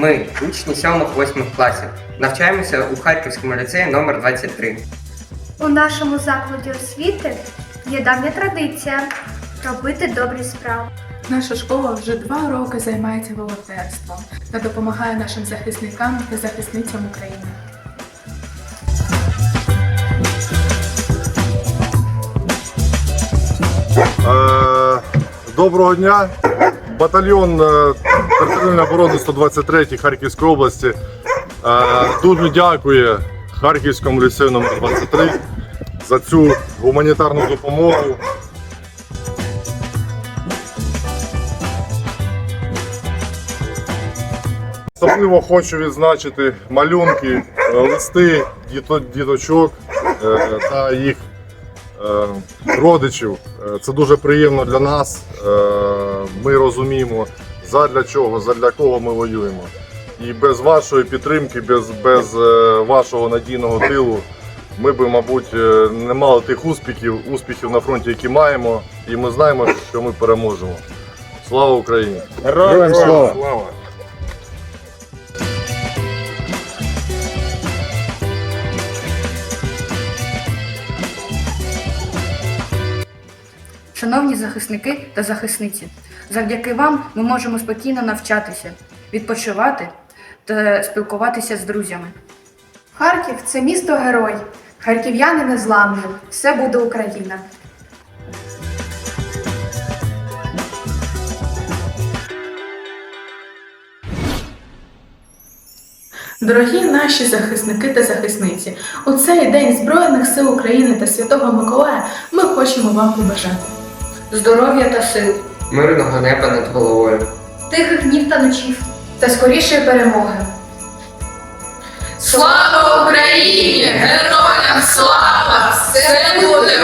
Ми, учні 7-8 класів, навчаємося у Харківському ліцеї номер 23. У нашому закладі освіти є давня традиція робити добрі справи. Наша школа вже два роки займається волонтерством та допомагає нашим захисникам та захисницям України. Е, Доброго дня. Батальйон е, територіальної оборони 123 Харківської області е, дуже дякує Харківському ліцею номер 23 за цю гуманітарну допомогу. Особливо хочу відзначити малюнки, е, листи діто- діточок та їх родичів. Це дуже приємно для нас. Ми розуміємо, задля чого, задля кого ми воюємо. І без вашої підтримки, без, без е, вашого надійного тилу, ми би, мабуть, е, не мали тих успіхів, успіхів на фронті, які маємо. І ми знаємо, що ми переможемо. Слава Україні! Героям слава! Шановні захисники та захисниці, завдяки вам ми можемо спокійно навчатися, відпочивати та спілкуватися з друзями. Харків це місто герой. Харків'яни незламні. Все буде Україна. Дорогі наші захисники та захисниці, у цей день Збройних сил України та Святого Миколая ми хочемо вам побажати. Здоров'я та сил! Мирного неба над головою. Тихих днів та ночів. Та скорішої перемоги. Слава Україні! Героям слава! Все буде!